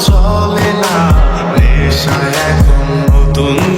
চলে না। এখন নতুন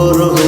Oh.